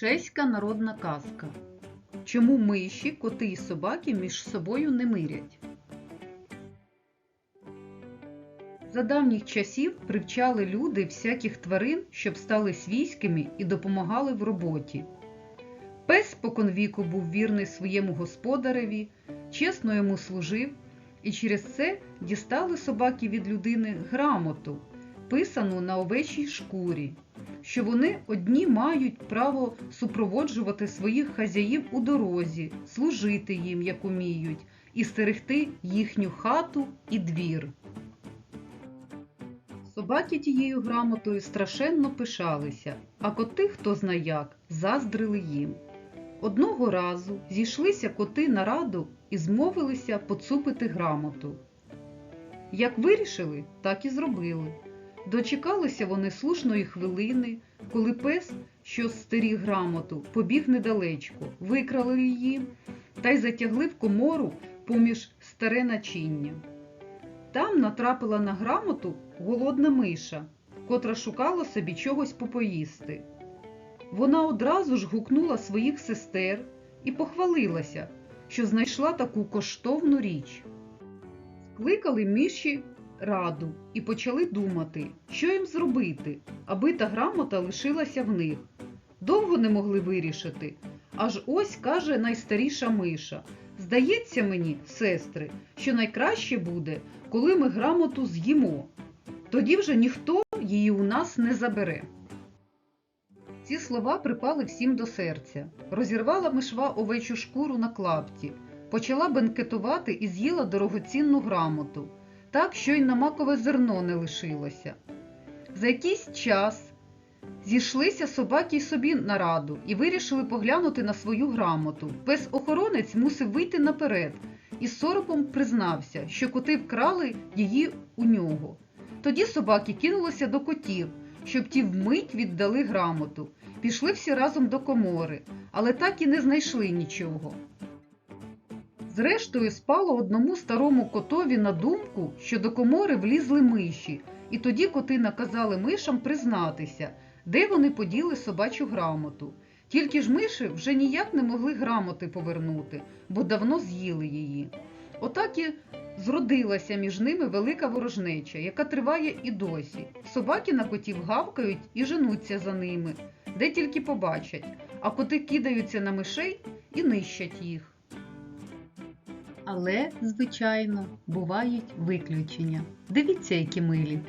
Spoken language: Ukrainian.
Чеська народна казка. Чому миші, коти і собаки між собою не мирять? За давніх часів привчали люди всяких тварин, щоб стали свійськими і допомагали в роботі. Пес споконвіку був вірний своєму господареві, чесно йому служив, і через це дістали собаки від людини грамоту, писану на овечій шкурі, що вони одні мають право супроводжувати своїх хазяїв у дорозі, служити їм, як уміють, і стерегти їхню хату і двір. Собаки тією грамотою страшенно пишалися, а коти, хто зна як, заздрили їм. Одного разу зійшлися коти на раду і змовилися поцупити грамоту. Як вирішили, так і зробили. Дочекалися вони слушної хвилини, коли пес, що стеріг грамоту, побіг недалечко, викрали її та й затягли в комору поміж старе начиння. Там натрапила на грамоту голодна миша, котра шукала собі чогось попоїсти. Вона одразу ж гукнула своїх сестер і похвалилася, що знайшла таку коштовну річ. Скликали миші раду і почали думати, що їм зробити, аби та грамота лишилася в них. Довго не могли вирішити. Аж ось каже найстаріша миша. Здається мені, сестри, що найкраще буде, коли ми грамоту з'їмо. Тоді вже ніхто її у нас не забере. Ці слова припали всім до серця. Розірвала мишва овечу шкуру на клапті, почала бенкетувати і з'їла дорогоцінну грамоту, так, що й на макове зерно не лишилося. За якийсь час зійшлися собаки й собі на раду і вирішили поглянути на свою грамоту. Пес-охоронець мусив вийти наперед і соромом признався, що коти вкрали її у нього. Тоді собаки кинулися до котів, щоб ті вмить віддали грамоту. Пішли всі разом до комори, але так і не знайшли нічого. Зрештою, спало одному старому котові на думку, що до комори влізли миші, і тоді коти наказали мишам признатися, де вони поділи собачу грамоту. Тільки ж миші вже ніяк не могли грамоти повернути, бо давно з'їли її. Отак і зродилася між ними велика ворожнеча, яка триває і досі. Собаки на котів гавкають і женуться за ними, де тільки побачать, а коти кидаються на мишей і нищать їх. Але, звичайно, бувають виключення. Дивіться, які милі.